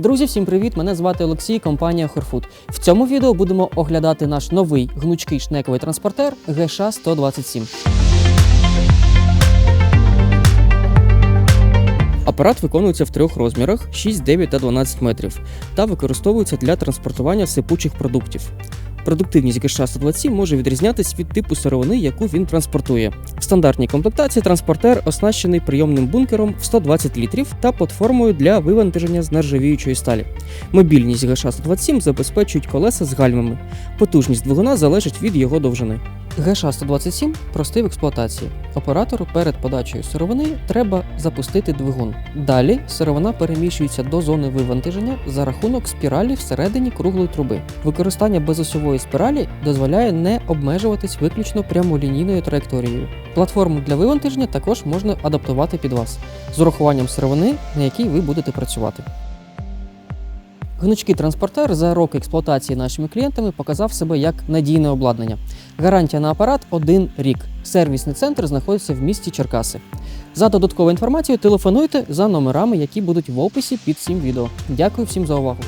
Друзі, всім привіт! Мене звати Олексій, компанія Хорфуд. В цьому відео будемо оглядати наш новий гнучкий шнековий транспортер ГШ 127. Апарат виконується в трьох розмірах 6, 9 та 12 метрів та використовується для транспортування сипучих продуктів. Продуктивність ГШ 127 може відрізнятися від типу сировини, яку він транспортує. В стандартній комплектації транспортер оснащений прийомним бункером в 120 літрів та платформою для вивантаження з нержавіючої сталі. Мобільність ГШ 127 забезпечують колеса з гальмами. Потужність двигуна залежить від його довжини. ГШ 127 простий в експлуатації. Оператору перед подачею сировини треба запустити двигун. Далі сировина переміщується до зони вивантаження за рахунок спіралі всередині круглої труби. Використання безосьової спіралі дозволяє не обмежуватись виключно прямолінійною траєкторією. Платформу для вивантаження також можна адаптувати під вас з урахуванням сировини, на якій ви будете працювати. Гнучкий транспортер за роки експлуатації нашими клієнтами показав себе як надійне обладнання. Гарантія на апарат один рік. Сервісний центр знаходиться в місті Черкаси. За додаткову інформацію телефонуйте за номерами, які будуть в описі під цим відео. Дякую всім за увагу.